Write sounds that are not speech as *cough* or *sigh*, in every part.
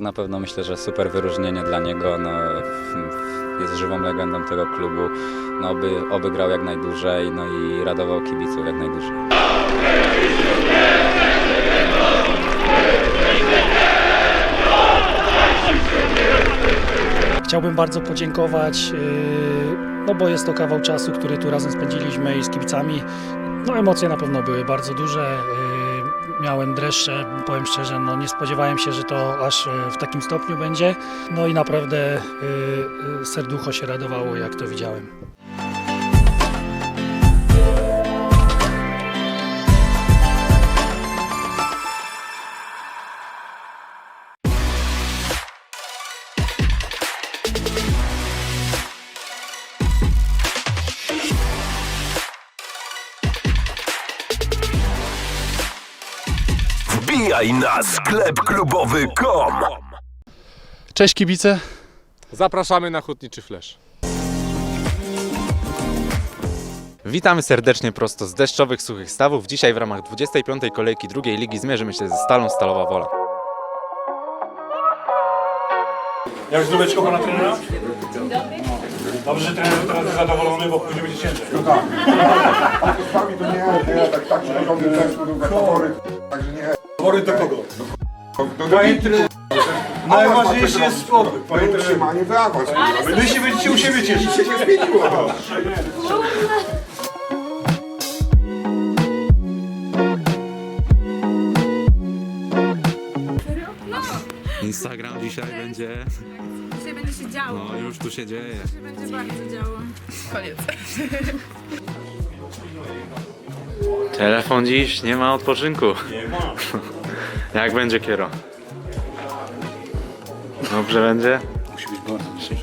Na pewno myślę, że super wyróżnienie dla niego. No, jest żywą legendą tego klubu. No, oby, oby grał jak najdłużej no i radował kibiców jak najdłużej. Chciałbym bardzo podziękować, yy, no bo jest to kawał czasu, który tu razem spędziliśmy i z kibicami. No emocje na pewno były bardzo duże. Miałem dreszcze, powiem szczerze, no nie spodziewałem się, że to aż yy, w takim stopniu będzie. No i naprawdę yy, yy, serducho się radowało, jak to widziałem. Wbijaj na sklep klubowy.com. Cześć kibice. Zapraszamy na Hutniczy Flash. Witamy serdecznie prosto z deszczowych, suchych stawów. Dzisiaj w ramach 25. kolejki drugiej ligi zmierzymy się ze Stalą Stalowa Wola. Jak zdróweczko pana trenera? Dobrze, że trener teraz jest zadowolony, bo później będzie ciężej. Sami to nie, nie, tak, tak się porządny tekst, kurwa, faworyt, także nie. Chory do kogo? Do, trenerze, najważniejszy jest spokój. Panie utrzymanie w awans, kurwa. Wy się będziecie u siebie cieszyć. się nie zmieniło. Instagram dzisiaj będzie. Dzisiaj będzie się działo. No już tu się dzieje. Dzisiaj będzie bardzo działo. Koniec. *laughs* Telefon dziś nie ma odpoczynku. Nie ma. Jak będzie kiero? Dobrze będzie? Musi być bardzo dobrze.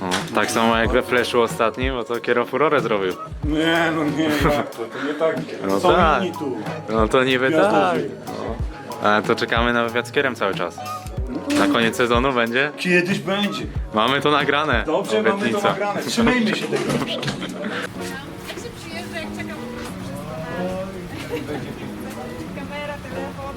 No, tak samo jak we flashu ostatnim, bo to kiero furorę zrobił. Nie, no nie, jak to, to nie tak. *laughs* No Są tak. inni tu. No to niby tak. Gwiazdorzy. Ale to czekamy na wywiad z kierem cały czas. Na koniec sezonu będzie? Kiedyś będzie. Mamy to nagrane. Dobrze, mamy to Obietnica. nagrane. Trzymajmy się tego. Kamera, telefon.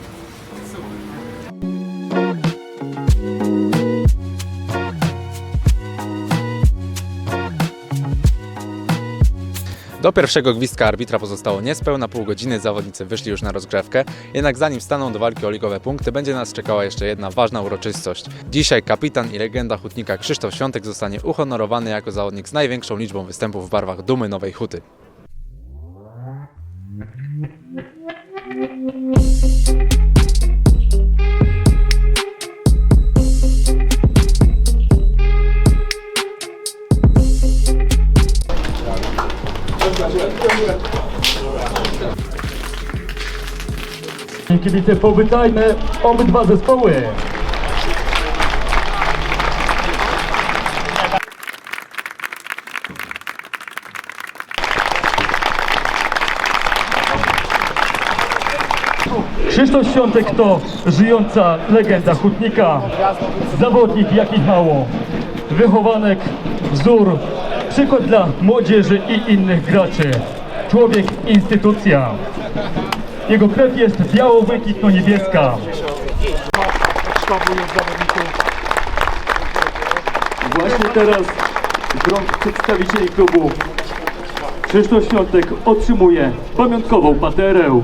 Do pierwszego gwizdka arbitra pozostało niespełna pół godziny. Zawodnicy wyszli już na rozgrzewkę. Jednak zanim staną do walki o ligowe punkty, będzie nas czekała jeszcze jedna ważna uroczystość. Dzisiaj kapitan i legenda hutnika Krzysztof Świątek zostanie uhonorowany jako zawodnik z największą liczbą występów w barwach Dumy Nowej Huty. Kibice, powytajmy obydwa zespoły. Krzysztof Świątek to żyjąca legenda hutnika, zawodnik jakich mało, wychowanek, wzór, przykład dla młodzieży i innych graczy, człowiek instytucja. Jego krew jest biało-błękitno-niebieska. Właśnie teraz z rąk przedstawicieli klubu Krzysztof Świątek otrzymuje pamiątkową paterę.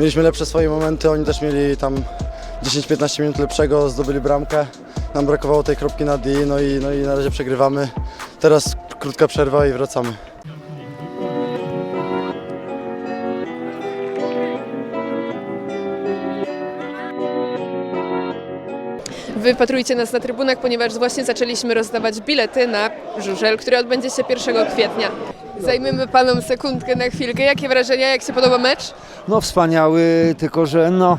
Mieliśmy lepsze swoje momenty, oni też mieli tam 10-15 minut lepszego, zdobyli bramkę. Nam brakowało tej kropki na D, no i, no i na razie przegrywamy. Teraz krótka przerwa i wracamy. Wypatrujcie nas na trybunach, ponieważ właśnie zaczęliśmy rozdawać bilety na żużel, który odbędzie się 1 kwietnia. Zajmiemy panom sekundkę na chwilkę. Jakie wrażenia, jak się podoba mecz? No wspaniały, tylko że no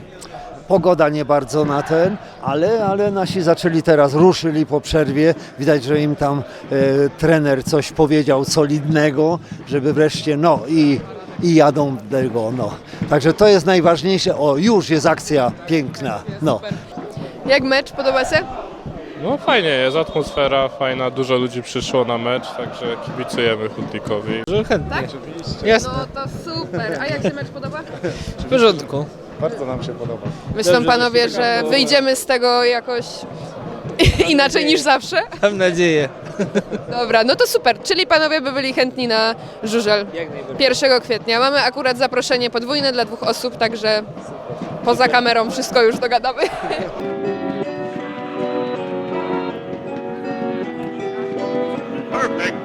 pogoda nie bardzo na ten, ale, ale nasi zaczęli teraz, ruszyli po przerwie. Widać, że im tam e, trener coś powiedział solidnego, żeby wreszcie no i, i jadą do tego, no. Także to jest najważniejsze. O, już jest akcja piękna, no. Jak mecz, podoba się? No fajnie jest, atmosfera fajna, dużo ludzi przyszło na mecz, także kibicujemy Hutnikowi. Tak? Jasne. No to super. A jak się mecz podoba? W porządku. Bardzo nam się podoba. Myślą panowie, że wyjdziemy z tego jakoś inaczej niż zawsze? Mam nadzieję. Dobra, no to super. Czyli panowie by byli chętni na żużel 1 kwietnia. Mamy akurat zaproszenie podwójne dla dwóch osób, także poza kamerą wszystko już dogadamy. back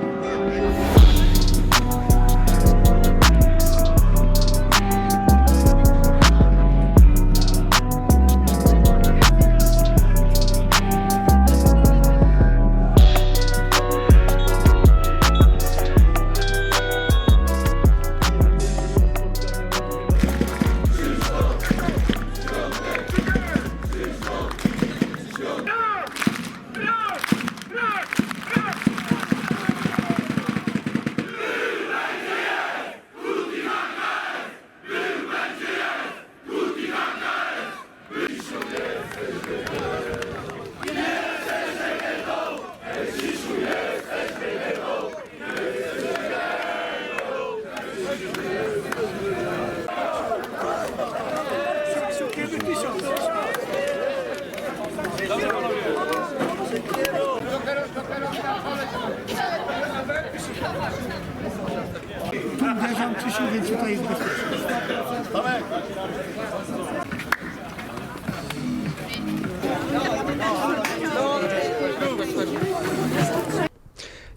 Tu uderzam Krzysiu, więc tutaj jest bezpiecznie.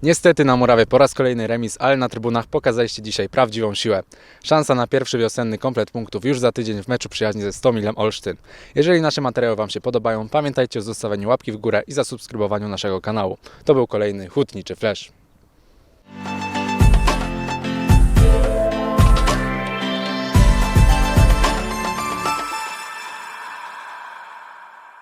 Niestety na murawie po raz kolejny remis, ale na trybunach pokazaliście dzisiaj prawdziwą siłę. Szansa na pierwszy wiosenny komplet punktów już za tydzień w meczu przyjaźni ze Stomilem Olsztyn. Jeżeli nasze materiały Wam się podobają, pamiętajcie o zostawieniu łapki w górę i zasubskrybowaniu naszego kanału. To był kolejny Hutniczy Flash.